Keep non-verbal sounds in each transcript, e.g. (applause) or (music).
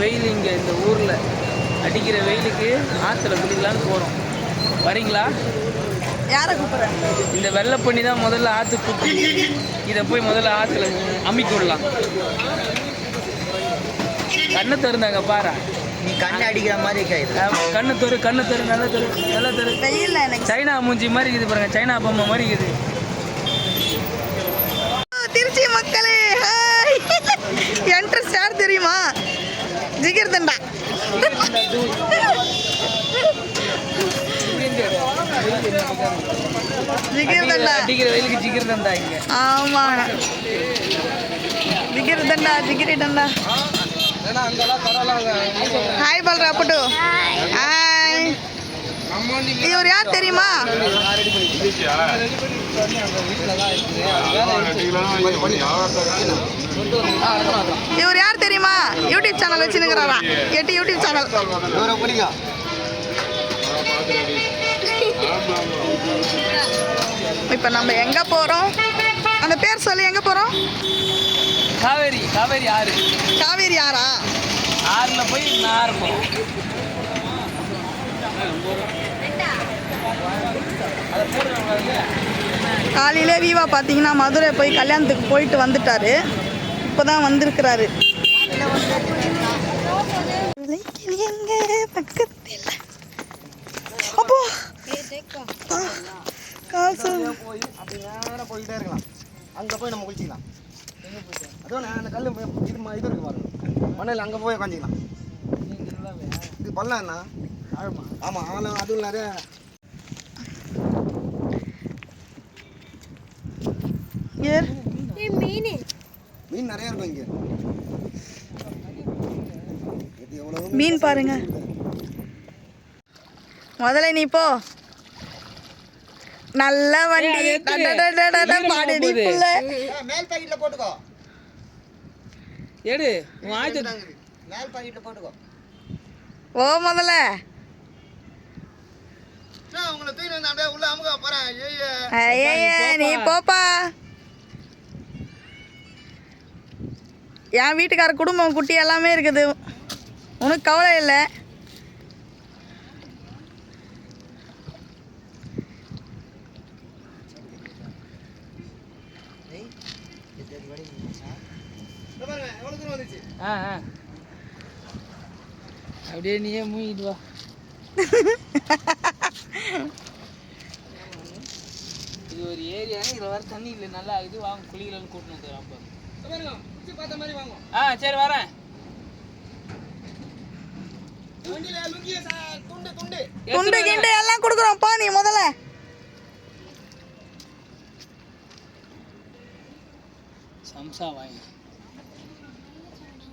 வெயில் இங்கே இந்த ஊரில். அடிக்கிற வெயிலுக்கு ஆற்றுல குளிக்கலான்னு போகிறோம் வரீங்களா? யாரை கூப்பிடுறேன்? இந்த வெள்ளை பண்ணி தான் முதல்ல ஆற்று குட்டி இதை போய் முதல்ல ஆற்றுல அமுக்கி விடலாம். கண்ணை திறந்தாங்க பாரு. நீ கண்ணு அடிக்கிற மாதிரி கண்ணு தரு கண்ணு தரு நல்ல தரு நல்ல தரு. எனக்கு. சைனா மூஞ்சி மாதிரி இருக்குது பாருங்க சைனா பொம்மை மாதிரி இருக்குது. திருச்சி மக்களே என்ட்ரன்ஸ் (laughs) யார் தெரியுமா? ஜிகிர் தண்டா ஜிகிர் தண்டா அடிக்கிற வெயிலுக்கு ஜிகிர் தண்டா இங்க ஆமா. ஜிகிர் தண்டா ஜிகிரி தண்டா ஹாய் பல்ரா புட்டு. ஹாய் இவர் யார் தெரியுமா? இவர் யார் தெரியுமா? யூடியூப் சேனல் வச்சுருக்கிறாரா? எட்டு யூடியூப் சேனல் இப்போ நம்ம எங்கே போகிறோம் அந்த பேர் சொல்லி எங்கே போகிறோம் காவேரி காவேரி ஆறு. காவேரி யாரா ஆறுல போய் நான் இருப்போம் காலையிலே வீவா பார்த்தீங்கன்னா மதுரை போய் கல்யாணத்துக்கு போயிட்டு வந்துட்டாரு. இப்போ தான் வந்திருக்கிறாரு. எங்க பக்கத்தில். அப்போ. சொல்லு. போய் அப்படி நேரம் போயிட்டே இருக்கலாம். அங்கே போய் நம்ம குளிச்சிக்கலாம். அதுவும் நான் அந்த கல் இது இது இருக்கு பாருங்க. மண்ணில் அங்கே போய் உட்காந்துக்கலாம் இது பள்ளம் என்ன? ஆழமா ஆமாம் ஆழம் அதுவும் நிறைய ஏர். மீன் நிறைய இருக்கும் இங்கே. மீன் பாருங்க. முதல்ல நீ போ. நல்ல வண்டி. பாடுடி. புள்ள. மேல் போட்டுக்கோ. எடு மேல் ஓ முதல்ல. நீ போப்பா. என் வீட்டுக்கார குடும்பம் குட்டி எல்லாமே இருக்குது. உனக்கு கவலை இல்லை? பாருங்க எவ்வளோ தூரம் வந்துச்சு ஆ ஆ. அப்படியே நீயே மூங்கிட்டு வா. இது ஒரு ஏரியா இதில் வர தண்ணி இல்லை. நல்லா இது வாங்க குளிக்கலன்னு கூட்டணும் வந்து அப்போ பாருங்க சுற்றி பார்த்த மாதிரி வாங்க. ஆ சரி வரேன். துண்டு கிண்டு எல்லாம் கொடுக்குறோம். போ நீ முதல்ல. சம்சா வாங்க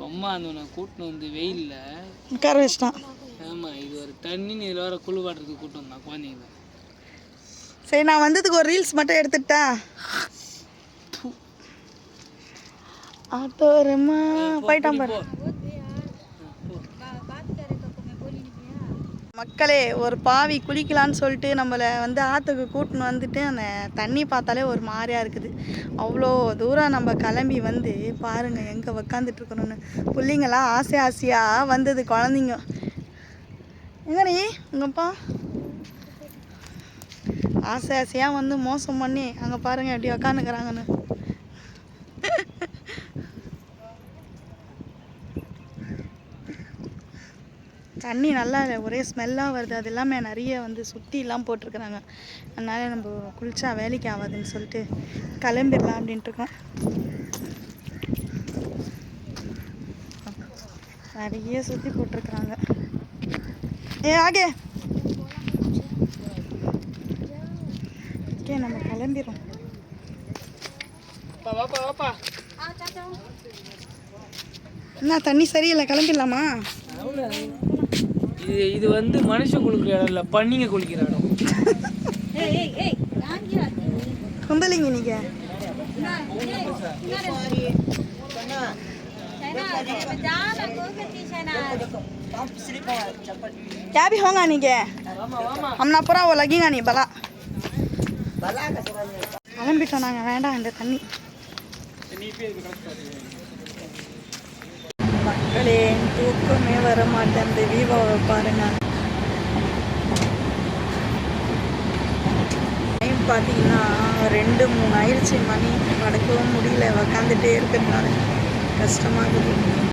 ரொம்ப அந்த நான் கூட்டின்னு வந்து வெயிலில். உட்கார வச்சிட்டான். ஆமாம் இது ஒரு தண்ணின்னு இதில் வர குழு வாட்டுறதுக்கு கூட்டு வந்தான் குழந்தைங்கள. சரி நான் வந்ததுக்கு ஒரு ரீல்ஸ் மட்டும் எடுத்துட்டா? ஆட்டோரமா போயிட்டான் பாரு. மக்களே ஒரு பாவி குளிக்கலான்னு சொல்லிட்டு நம்மளை வந்து ஆற்றுக்கு கூட்டின்னு வந்துட்டு அந்த தண்ணி பார்த்தாலே ஒரு மாதிரியாக இருக்குது. அவ்வளோ தூரம் நம்ம கிளம்பி வந்து பாருங்க எங்கே உக்காந்துட்டு இருக்கணும்னு. பிள்ளைங்களாம் ஆசை ஆசையாக வந்தது குழந்தைங்க. எங்கடி? நீ உங்கப்பா? ஆசை ஆசையாக வந்து மோசம் பண்ணி அங்கே பாருங்க எப்படி உக்காந்துக்கிறாங்கன்னு. தண்ணி நல்லா ஒரே ஸ்மெல்லாக வருது. அது எல்லாமே நிறைய வந்து சுற்றிலாம் போட்டிருக்கிறாங்க. அதனால் நம்ம குளிச்சா வேலைக்கு ஆகாதுன்னு சொல்லிட்டு கிளம்பிடலாம் அப்படின்ட்டு இருக்கோம். நிறைய சுற்றி போட்டிருக்கிறாங்க. ஏ ஆகே. ஓகே நம்ம வாப்பா என்ன தண்ணி சரியில்லை. கிளம்பிடலாமா? இது இது வந்து மனுஷன் குளிக்கிற இடம் இல்லை பண்ணிங்க குளிக்கிற இடம் குந்தலிங்க நீங்கள் क्या भी होगा नहीं के हम ना पूरा वो लगेगा नहीं बला கிளம்பிட்டோம் நாங்கள் வேண்டாம் இந்த தண்ணி மக்களே தூக்கமே வர மாட்டேன் இந்த விவோவை பாருங்கள் டைம் பார்த்தீங்கன்னா ரெண்டு மூணு ஆயிடுச்சு. மணி படுக்கவும் முடியல. உக்காந்துட்டே இருக்கிறதுனால கஷ்டமாக இருக்குது